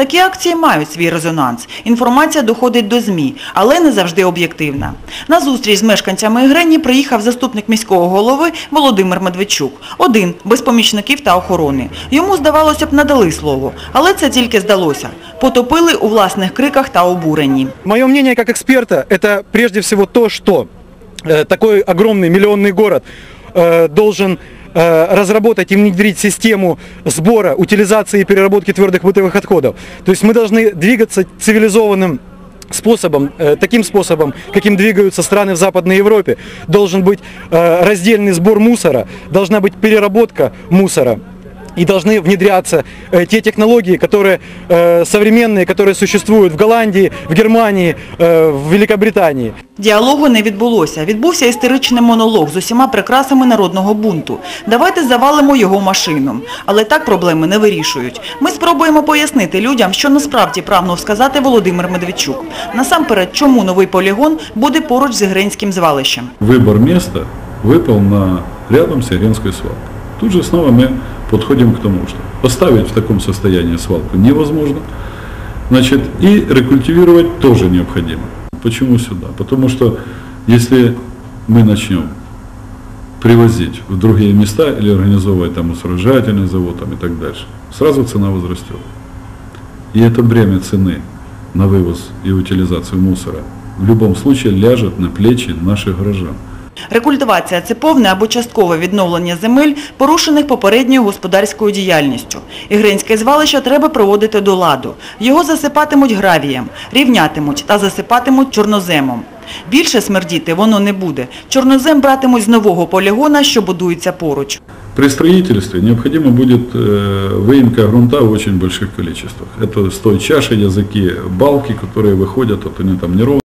Такі акції мають свій резонанс. Інформація доходить до ЗМІ, але не завжди об'єктивна. На зустріч з мешканцями Ігрені приїхав заступник міського голови Володимир Медведчук. Один, без помічників та охорони. Йому, здавалося б, надали слово, але це тільки здалося. Потопили у власних криках та обуренні. Мое мнение как эксперта, это прежде всего то, что э, такой огромный миллионный город э, должен э, разработать и внедрить систему сбора, утилизации и переработки твердых бытовых отходов. То есть мы должны двигаться цивилизованным способом, э, таким способом, каким двигаются страны в Западной Европе. Должен быть э, раздельный сбор мусора, должна быть переработка мусора. И должны внедряться э, те технологии, которые э, современные, которые существуют в Голландии, в Германии, э, в Великобритании. Діалогу не відбулося. Відбувся істеричний монолог з усіма прикрасами народного бунту. Давайте завалимо його машину. Але так проблеми не вирішують. Ми спробуємо пояснити людям, що насправді прагнув сказати Володимир Медведчук. Насамперед, чому новий полігон буде поруч з Ігренським звалищем. выбор места выпал на рядом с Иренской свалкой. Тут же снова мы подходим к тому, что оставить в таком состоянии свалку невозможно, значит, и рекультивировать тоже необходимо. Почему сюда? Потому что если мы начнем привозить в другие места или организовывать там мусоросжигательный завод там, и так дальше, сразу цена возрастет. И это бремя цены на вывоз и утилизацию мусора в любом случае ляжет на плечи наших горожан. Рекультивація – це повне або часткове відновлення земель, порушених попередньою господарською діяльністю. Ігринське звалище треба проводити до ладу. Його засипатимуть гравієм, рівнятимуть та засипатимуть чорноземом. Більше смердіти воно не буде. Чорнозем братимуть з нового полігона, що будується поруч. При строительстве необходимо будет э, выемка грунта в очень больших количествах. Это с той чаши языки, балки, которые выходят, вот они там неровно